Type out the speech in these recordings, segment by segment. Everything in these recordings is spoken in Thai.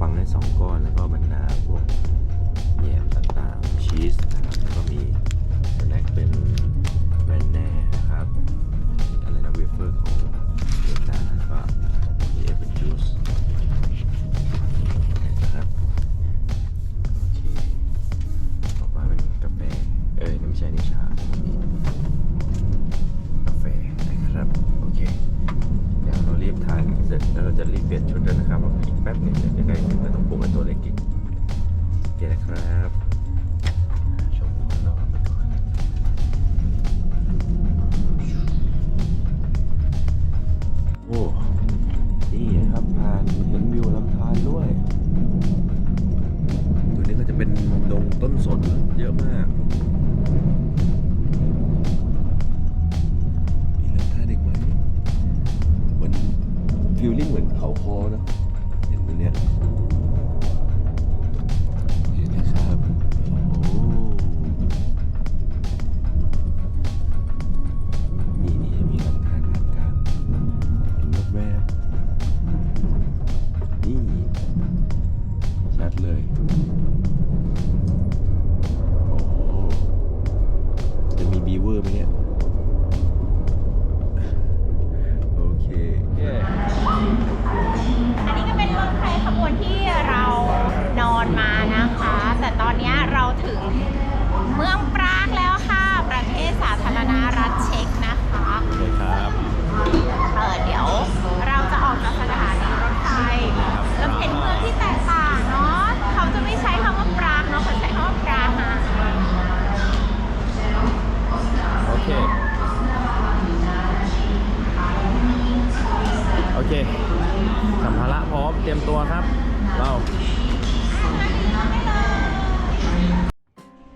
สองก้อนแล้วก็บรรดาพวกแยมต่างๆชีส เห็นวิวลำธารด้วยตัวนี้ก็จะเป็นดงต้นสนเยอะมากมีลำธารอีกไหมเหมือนฟิลลิ่งเหมือนเขาคอนะ เค สัมภาระพร้อมเตรียมตัวครับ เรา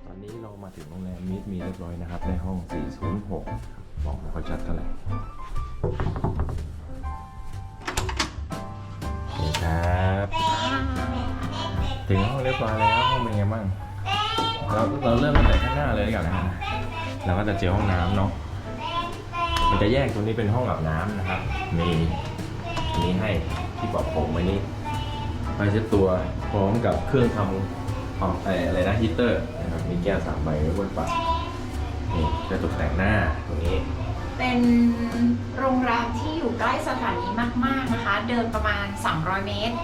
ตอนนี้เรามาถึงโรงแรมมิตรมีเรียบร้อยนะครับ ในห้อง 406 บอกไม่ค่อยชัดเท่าไหร่นี่ครับ ถึงห้องเรียบร้อยแล้วห้องเป็นไงบ้างเราเราเริ่มตั้งแต่ข้างหน้าเลยดีกว่านะครับเราก็จะเจอห้องน้ำเนาะมันจะแยกตรงนี้เป็นห้องอาบน้ำนะครับ มี นนี้ให้ที่ปลอบผมไว้นี่ผ้าเช็ดตัวพร้อมกับเครื่องทำความเอ่ออะไรนะฮีตเตอร์นะครับมีแก้วสามใบไว้บนปัดนี่จะตกแต่งหน้าตรงนี้ เป็นโรงแรมที่อยู่ใกล้สถานีมาก ๆนะคะ เดินประมาณ 300 เมตร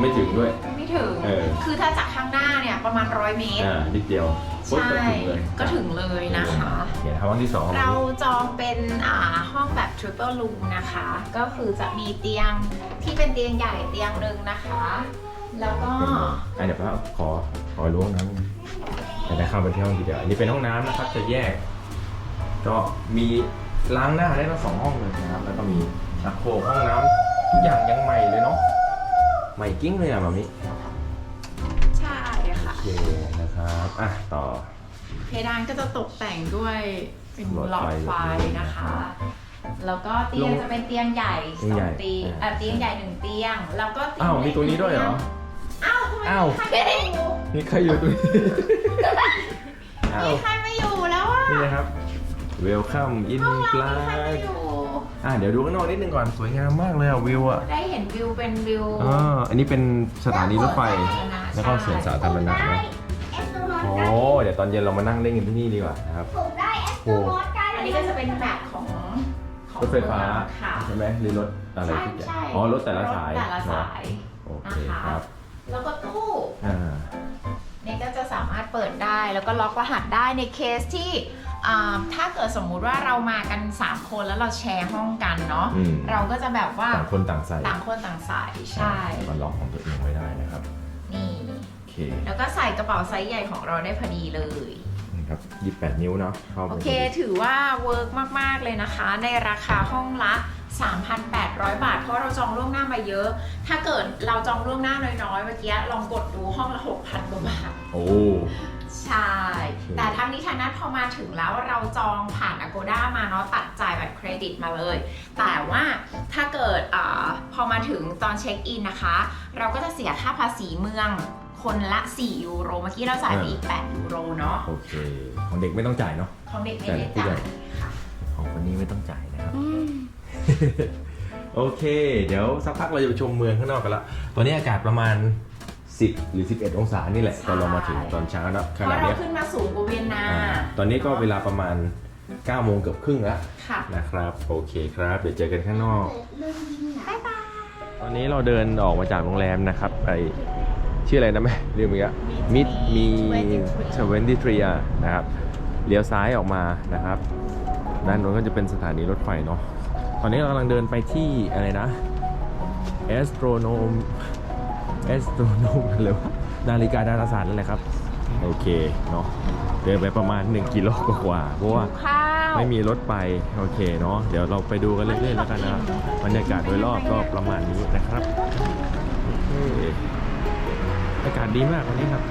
ไม่ถึงด้วย ไม่ถึง เออ คือถ้าจากข้างหน้าเนี่ยประมาณ 100 เมตร อ่านิดเดียวปุ๊บใช่ก็ถึงเลย ก็ถึงเลยนะคะ เนี่ยครับห้องที่สองห้องเรานี้จองเป็นอ่าห้องแบบ triple room นะคะ ก็คือจะมีเตียงที่เป็นเตียงใหญ่เตียงหนึ่งนะคะ แล้วก็อะเดี๋ยวครับขอขอรู้ห้องน้ำจะได้เข้าไปที่ห้องทีเดียวอันนี้เป็นห้องน้ำนะครับจะแยก ก็มีล้างหน้าได้ทั้งสองห้องเลยนะครับ แล้วก็มีชักโครกห้องน้ำทุกอย่างยังใหม่เลยเนาะใหม่กิ้งเลยอะแบบนี้ใช่ค่ะ โอเคนะครับอะต่อ เพดานก็จะตกแต่งด้วยเป็นหลอดหลอดไฟไฟนะคะ แล้วก็เตียงลงจะเป็นเตียงใหญ่เตียงสอใหญ่งเตียงอ่าอะเตียงใหญ่หนึ่งเตียง แล้วก็เตียงอ้าวเล็กมีตัวนี้ด้วยเหรอ อ้าวทำไมอ้าวมีใครไม่อยู่มีใครอยู่ตรงนี้อ้าวมีใครไม่อยู่แล้วอะนี่นะครับ Welcome in ห้องเรา Prague มีใครไม่อยู่อะเดี๋ยวดูข้างนอกนิดนึงก่อนสวยงามมากเลยอะวิวอะได้เห็นวิวเป็นวิวอ๋ออันนี้เป็นสถานีรถไฟ แล้วก็สวนสาธารณะนะ โอ้เดี๋ยวตอนเย็นเรามานั่งเล่นกันที่นี่ดีกว่านะครับ ผมได้เอสโอ้โตรสกันอันนี้ก็จะเป็นแบบของของรถไฟฟ้าค่ะใช่ไหมหรือรถอะไรใช่ทุกอย่างใช่อ๋อรถแต่ละสายรถแต่ละสายเนอะโอเคนะคะครับ แล้วก็ตู้อ่านี่ก็จะสามารถเปิดได้แล้วก็ล็อกรหัสได้ในเคสที่อ่าถ้าเกิดสมมุติว่าเรามากัน 3 คนแล้วเราแชร์ห้องกันเนาะอืมเราก็จะแบบว่าต่างคนต่างใส่ต่างคนต่างใส่ใช่ก็ล็อกของตัวเองไว้ได้นะครับนี่โอ เคแล้วก็ใส่กระเป๋าไซส์ใหญ่ของเราได้พอดีเลยนี่ครับ 28 นิ้วเนาะเข้าไปโอเค ถือว่าเวิร์กมาก ๆ เลยนะคะ ในราคาห้องละ 3,800 บาท เพราะเราจองล่วงหน้ามาเยอะ ถ้าเกิดเราจองล่วงหน้าน้อยๆ เมื่อกี้ลองกดดูห้องละ 6,000กว่าบาท โอ้ ใช่ แต่ทั้งนี้ทั้งนั้นพอมาถึงแล้วเราจองผ่าน Agoda มาเนาะตัดจ่ายบัตรเครดิตมาเลย แต่ว่าถ้าเกิดอาพอมาถึงตอนเช็คอินนะคะ เราก็จะเสียค่าภาษีเมือง คนละ 4 ยูโร เมื่อกี้เราจ่ายไปอีก 8 ยูโรเนาะ โอเค ของเด็กไม่ต้องจ่ายเนาะ ของเด็กไม่แต่ได้ผู้ใหญ่จ่ายค่ะของคนนี้ไม่ต้องจ่ายนะครับ โอเค เดี๋ยวสักพักเราจะไปชมเมืองข้างนอกกันละตอนนี้อากาศประมาณ 10 หรือ 11 องศานี่แหละตอนเรามาถึงตอนเช้านะเพขนาราะดเราเนี้ยขึ้นมาสูงกว่าเวียนนา อ่าตอนนี้ก็เวลาประมาณ9โมงเกือบครึ่งแล้วค่ะ นะครับ โอเคครับ เดี๋ยวเจอกันข้างนอก บ๊ายบาย ตอนนี้เราเดินออกมาจากโรงแรมนะครับไอ ชื่ออะไรนะแม่เรียกเมื่อกี้มิดมีเซเวนตี้ทรีนะครับเลี้ยวซ้ายออกมานะครับ ด้านโน้นก็จะเป็นสถานีรถไฟเนาะตอนนี้เรากำลังเดินไปที่อะไรนะ astronom astronom หรือว่านาฬิกาดาราศาสตร์นั่นแหละครับ โอเคเนาะเดินไปประมาณ 1 กิโลกว่าๆเพราะว่าข้าวไม่มีรถไป โอเคเนาะเดี๋ยวเราไปดูกันเรื่อยๆแล้วกันนะครับบรรยากาศโดยรอบก็ประมาณนี้นะครับโอากาศดีมากวันนี้ครับ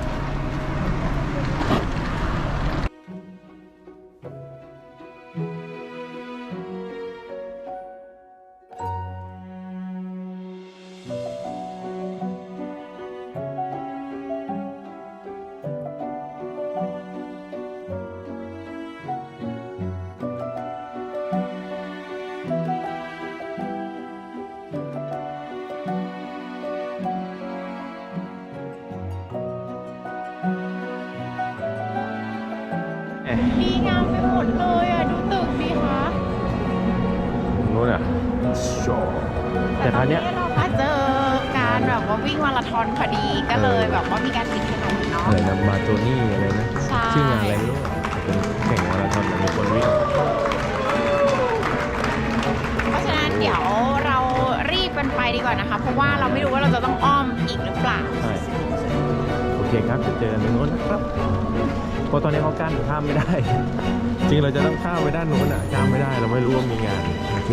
ดีกว่านะคะ เพราะว่าเราไม่รู้ว่าเราจะต้องอ้อมอีกหรือเปล่า ใช่โอเคครับจะเจอกันตรงนู้นนะครับเพราะตอนนี้เขากั้นข้ามไม่ได้ จริงเราจะต้องข้ามไปด้านโน้นอะข้ามไม่ได้เราไม่รู้ว่ามีงานโอเค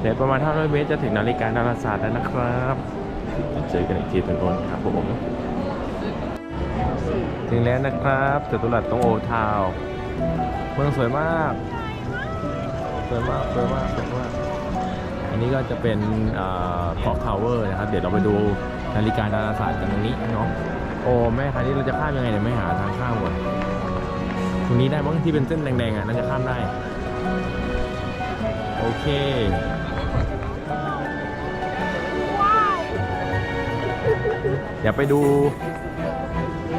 เดี๋ยวประมาณ500เมตรจะถึงนาฬิกาดาราศาสตร์แล้วนะครับ เจอกันอีกทีตรงนู้นครับผม ถึงแล้วนะครับจตุรัสตรงโอทาวเมืองสวยมาก สวยมากสวยมากสวยมาก อันนี้ก็จะเป็นคอกทาวเวอร์นะครับ เดี๋ยวเราไปดูนาฬิกาดาราศาสตร์กันตรงนี้เนาะ โอ้แม่คันนี้เราจะข้ามยังไงเนี่ยวไม่หาทางข้ามก่อนตรงนี้ได้มั้งที่เป็นเส้นแดงๆอะน่าจะข้ามได้ โอเคเดี๋ยวไปดู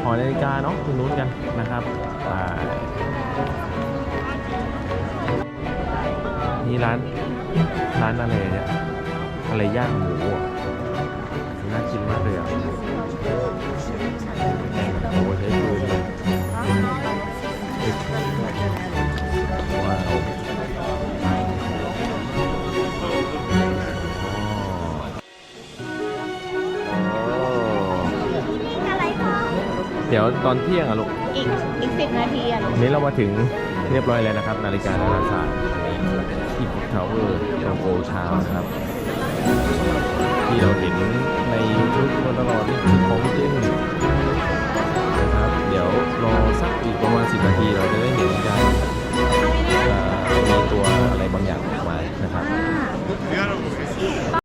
หอนาฬิกาเนาะตรงนู้นกันนะครับไปนี่ร้านร้านอะไรเนี่ยอะไรย่างหมูน่ากินมากเลยอะ เดี๋ยวตอนเที่ยงอะลูก อีกอีกสิบนาทีอะวันนี้เรามาถึงเรียบร้อยแล้วนะครับ นาฬิกาดาราศาสตร์ที่พทาวเวอร์ตรงโอชาวนะครับ ที่เราเห็นใน YouTube มาตลอดนี่คือของจริงนะครับ เดี๋ยวรอสักอีกประมาณ 10 นาทีเราจะได้เห็นการเอ่อมีตัวอะไรบางอย่างออกมานะครับมา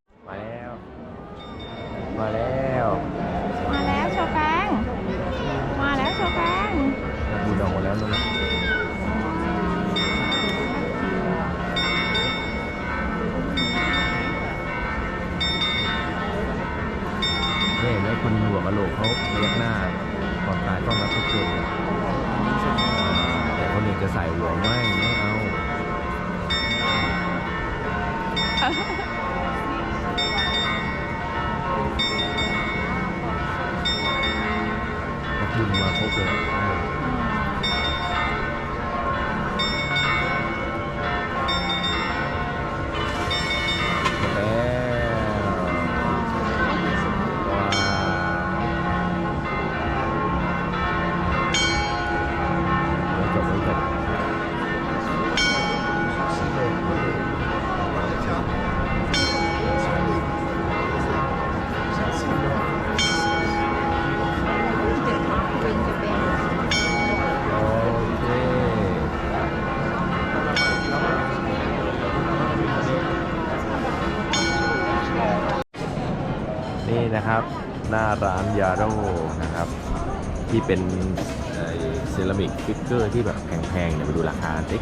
วกะโลกเขาพยักหน้าก่อนตายต้องรับทุกคนอ่าแต่คนอื่นจะใส่หัวไม่ไม่เอา เป็นเซรามิกฟิกเกอร์ที่แบบแพงๆเนี่ยไปดูราคาสิ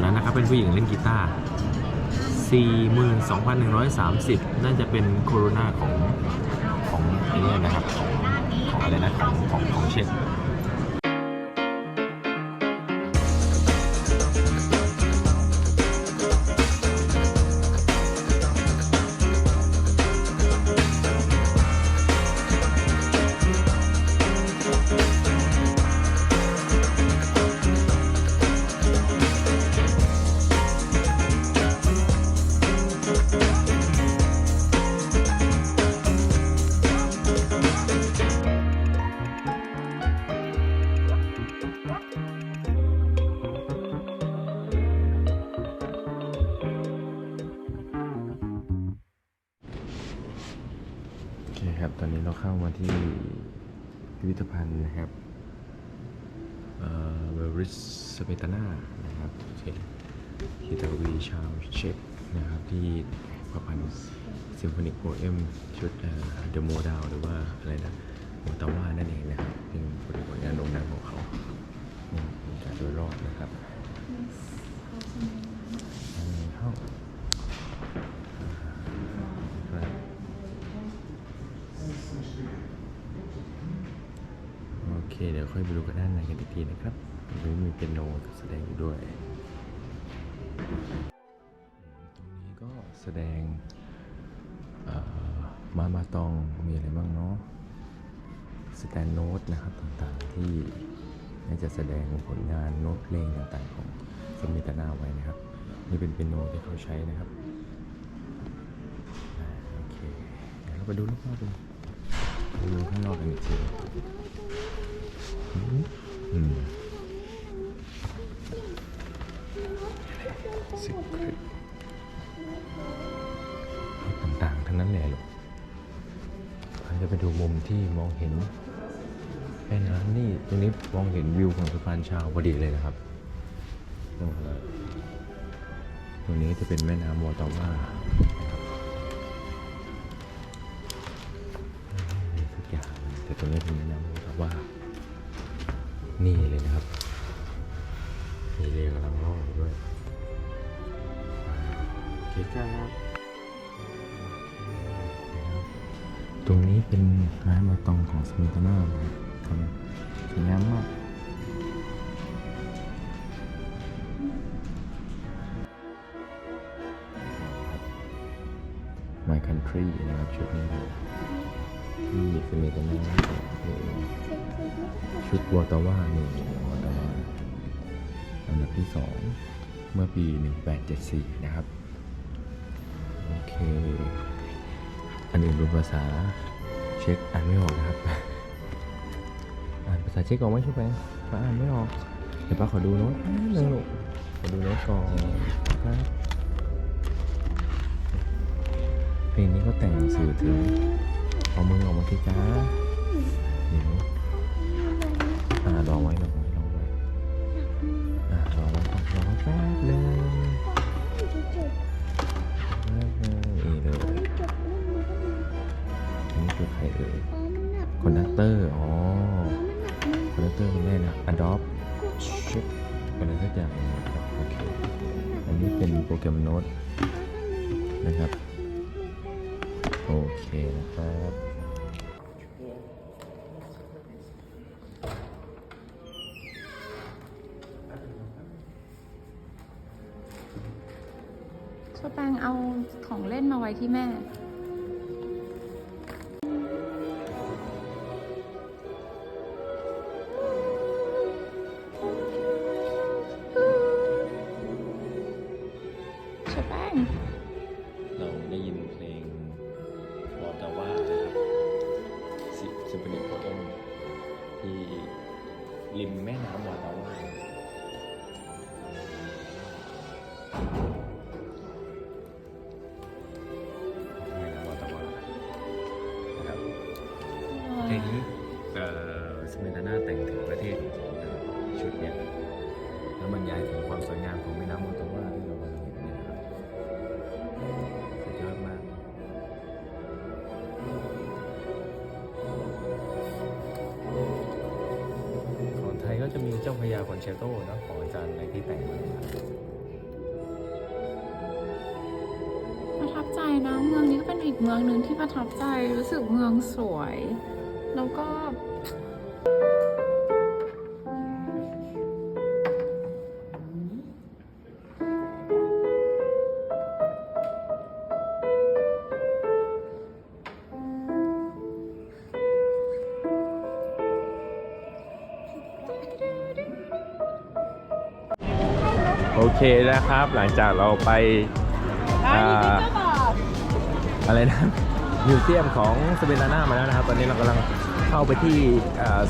นั้นนะครับเป็นผู้หญิงเล่นกีตาร์ 42,130 น่าจะเป็นโคโรนาของของไอ้นี่นะครับ ของอะไรนะของของของเช็ค ริสสเปตานานะครับโอเคฮิตาวีชาวเช็กนะครับที่ประพันธ์ซิมโฟนิกโ o เอมชุดเดอะโมดาวหรือว่าอะไรนะโมตาว่านั่นเองนะครับเป็นผลงานโด่งดังของเขานี่บรรยากาศโดยรอบนะครับอันห้องครับโอเค เดี๋ยวค่อยไปดูกันด้านในกันอีกทีนะครับ ตรงนี้มีเป็นโนแสดงอยู่ด้วย ตรงนี้ก็แสดงมามาตองมีอะไรบ้างเนาะสแตนโน้ตนะครับต่างๆที่น่าจะแสดงผลงานโน้ตเพลงต่างๆ ของสมิตนาไว้นะครับ นี่เป็นเปียโนที่เขาใช้นะครับโอเคเดี๋ยวเราไปดูรอบๆกันดูข้างนอกกันอีกทีอืม สิคริตต่างๆทั้งนั้นเลยลูกเราจะไปดูมุมที่มองเห็นแม่น้ำนี่ตรงนี้มองเห็นวิวของสะพานชาวพอดีเลยนะครับตรงนี้จะเป็นแม่น้ำวอตาว่าทุกอย่างแต่ตรงนี้เป็นแม่น้ำวอตาว่า นี่เลยนะครับ มีเรือกำลังล่องอยู่ด้วย คครับ ตรงนี้เป็นไม้มาตองของสมิตาน่านะครับสวยงามมาก My Country นะครับชุดนี้ที่สมิตาน่าชุดวอตาว่าหนึ่งวอตาว่าอันดับที่สองเมื่อปี 1874 นะครับ อเคอันอื่นเป็นภาษาเช็คอ่านไม่ออกนะครับ อ่านภาษาเช็คออกไหมช่วยไปป้าอ่านไม่ออก เดี๋ยวป้าขอดูโน้ตนิดนึงลูกขอดูโน้ตก่อนครับเพลงนี้ก็แต่งสื่อถึงเอามือออกมาทีจ้า นะครับชอแปงเอาของเล่นมาไว้ที่แม่ เพลงนี้สมดาน่าแต่งถึงประเทศจริงๆนะครับชุดเนี่ยแล้วบรรยายถึงความสวยงามของแม่น้ำมอตาวาที่เรากำลังเห็นนี่ยสุดยอดมากของไทยก็จะมีเจ้าพญาคอนแชตโต้นะของอาจารย์ในที่แต่งมาประทับใจนะเมืองนี้ก็เป็นอีกเมืองหนึ่งที่ประทับใจรู้สึกเมืองสวย แล้วก็โอเคนะครับ หลังจากเราไปอ่าอะไรนะมิวเซียมของสเปนนาน่ามาแล้วนะครับ ตอนนี้เรากำลัง เข้าไปที่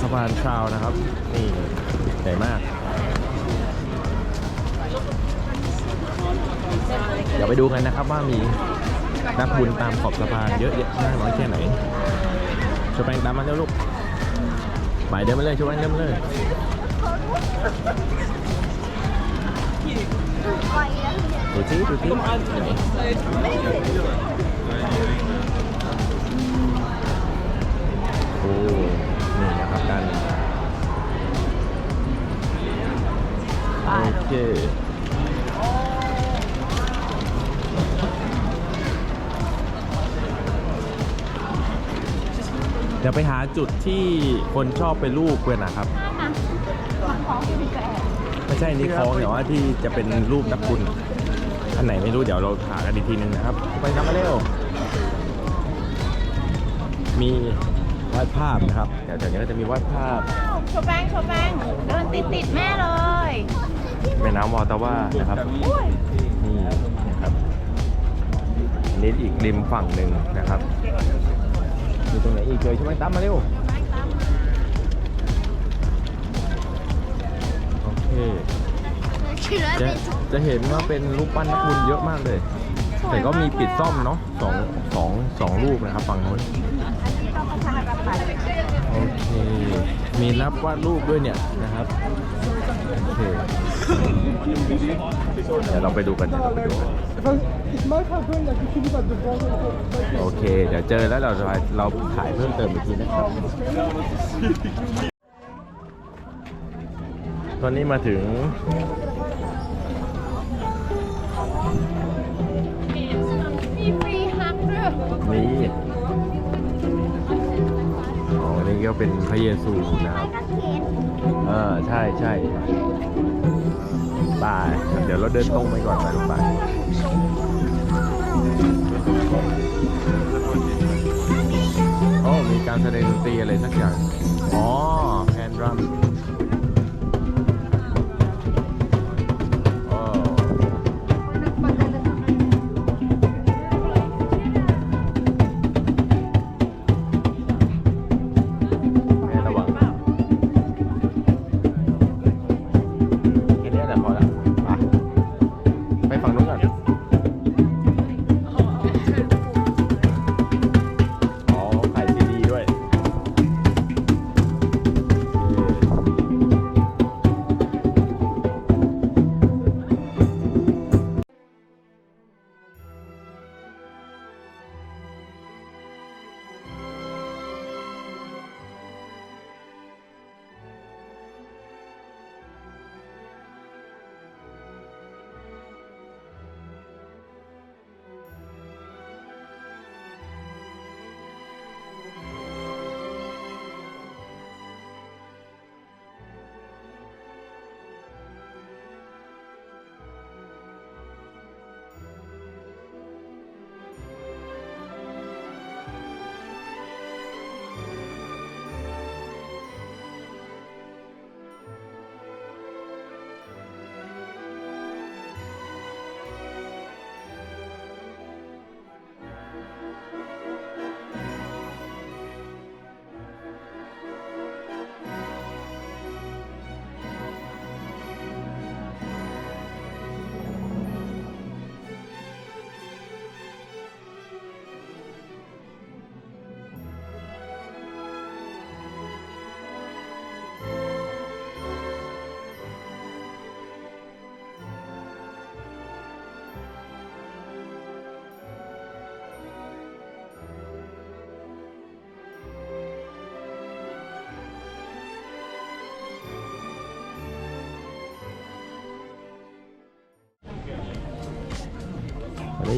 สะพานทราวนะครับ นี่ใหญ่มาก เดี๋ยวไปดูกันนะครับว่ามีนักบุญตามขอบสะพานเยอะแยะมากน้อยแค่ไหนชวแปงตามมาเร็วลูกหมายเดินมาเลยชวแปงเดินมาเลยดูที่ดูที่ ดี๋ยวไปหาจุดที่คนชอบไปรูปกันนะครับ ไม่ใช่นี่คลองแต่ว่าที่จะเป็นรูปนักบุญอันไหนไม่รู้เดี๋ยวเราหากันอีกทีนึงนะครับ ไปทำมาเร็ว มีวาดภาพนะครับเดี๋ยวจากนี้ก็จะมีวาดภาพ โชว์แป้งโชว์แป้งเดินติดติดๆแม่เลยแม่น้ำวอตาว่านะครับนี่นะครับอันนี้อีกริมฝั่งหนึ่งนะครับ มีตรงไหนอีกเลยใช่ไหมตามมาเร็ว โอเคจะจะเห็นว่าเป็นรูปปั้นนักบุญเยอะมากเลย แต่ก็มีปิดซ่อมเนาะสองสองสองรูปนะครับฝั่งนู้นโอเค มีรับวาดรูปด้วยเนี่ยนะครับ โอเค เดี๋ยวเราไปดูกันเดี๋ยวเราไปดูกัน It might happen that if you look at the bottom of the โอเค เดี๋ยวเจอแล้วเราจะเราถ่ายเพิ่มเติมอีกทีนะครับ ตอนนี้มาถึง มีฟรีฮักด้วยนี้อ๋อ นี่ก็เป็นพระเยซูนะครับเออใช่ใช่ ไปเดี๋ยวเราเดินตรงไปก่อนไปลูกไปโอ้มีการแสดงดนตรีอะไรสักอย่าง อ๋อแฮนดรัม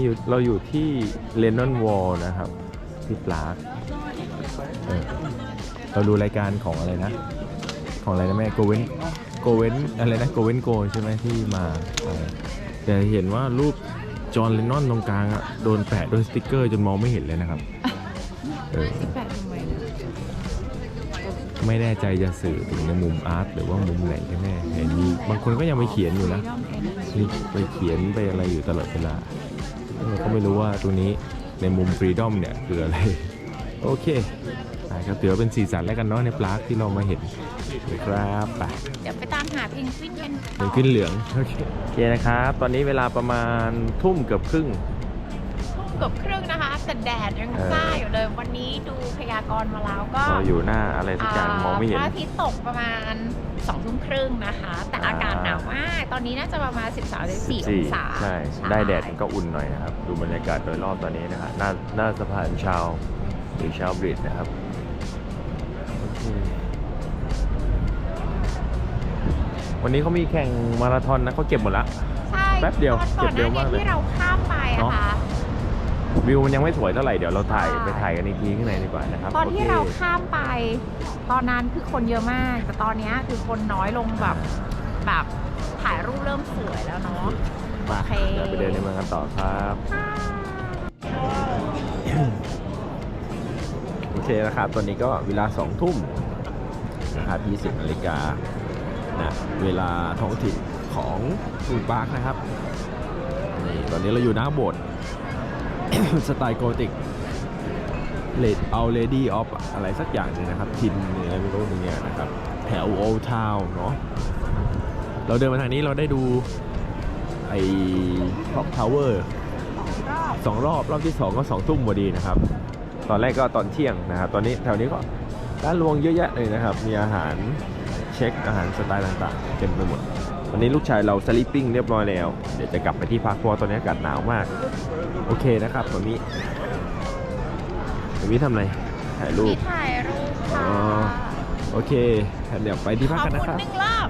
เราอยู่เราอยู่ที่เลนนอนวอลนะครับ ที่ปลากเเราดูรายการของอะไรนะ ของอะไรนะแม่โกเวนโกเวนอะไรนะโกเวนโกใช่ไหมที่มาแต่เห็นว่ารูปจอห์นเลนนอนตรงกลางอะโดนแปะด้วยสติกเกอร์จนมองไม่เห็นเลยนะครับเออไม่แน่ใจจะสื่อถึงในมุมอาร์ตหรือว่ามุมไหนกันแน่เห็นมีบางคนก็ยังไปเขียนอยู่นะ ไปเขียนไปอะไรอยู่ตลอดเวลา ก็ไม่รู้ว่าตรงนี้ในมุมฟรีดอมเนี่ยคืออะไร โอเคอะก็ถือว่าเป็นสีสันแล้วกันเนาะในปลาร์คที่เรามาเห็นนะครับไปเดี๋ยวไปตามหาเพนกวินกันเดี๋ยวขึ้นเหลืองโอเคโอเคนะครับ ตอนนี้เวลาประมาณทุ่มเกือบครึ่ง เกือบครึ่งนะคะ แต่แดดยังเออจ้าอยู่เลยวันนี้ดูพยากรณ์มาแล้วก็เราอยู่หน้าอะไรสักอย่างมองไม่เห็นพระอาทิตย์ตกประมาณ2องทุ่มครึ่งนะคะ แต่อากาศหนาวมากตอนนี้น่าจะประมาณ 13 14องศาใช่ได้แดดมันก็อุ่นหน่อยนะครับ ดูบรรยากาศโดยรอบตอนนี้นะครับหน้าหน้าสะพานชาวหรือชาวบริดจ์นะครับโอเควันนี้เขามีแข่งมาราธอนนะเขาเก็บหมดละใช่แป๊บเดียวตอนเก็บเร็วมากเลยที่เราข้ามไปเนอะอะค่ะ วิวมันยังไม่สวยเท่าไหร่เดี๋ยวเราถ่ายใช่ไปถ่ายกันอีกทีข้างในดีกว่านะครับตอนที่โคเราข้ามไป ตอนนั้นคือคนเยอะมาก แต่ตอนเนี้ยคือคนน้อยลงแบบแบบถ่ายรูปเริ่มสวยแล้วเนาะมาโอเคเดี๋ยวไปเดินในเมืองกันต่อครับโอเคนะครับตอนนี้ก็เวลาสองทุ่มนะครับ20นาฬิกานะเวลาท้องถิ่นของฟูดบาร์กนะครับนี่ตอนนี้เราอยู่หน้าโบสถ์ สไตล์โกธิกเลดเอาเลดี้ออฟอะไรสักอย่างหนึงนะครับทินอะไรไม่รู้ตรงเนี้ยนะครับ แถวโอทาวเนาะเราเดินมาทางนี้เราได้ดูไอ้คล็อกทาวเวอร์สองรอบรอบที่สองก็สองทุ่มพอดีนะครับ ตอนแรกก็ตอนเที่ยงนะครับ ตอนนี้แถวนี้ก็ร้านรวงเยอะแยะเลยนะครับ มีอาหารเช็คอาหารสไตล์ต่างๆเต็มไปหมด วันนี้ลูกชายเราสลิปปิ้งเรียบร้อยแล้ว เดี๋ยวจะกลับไปที่พักเพราะว่าตอนนี้อากาศหนาวมาก โอเคนะครับตอนนี้ตอนนี้ทำอะไร ถ่ายรูมีปถ่ายรูปค่ะอ๋อโอเคเดี๋ยวไปที่พักขอบกันนะคุณครับหนึ่งรอบ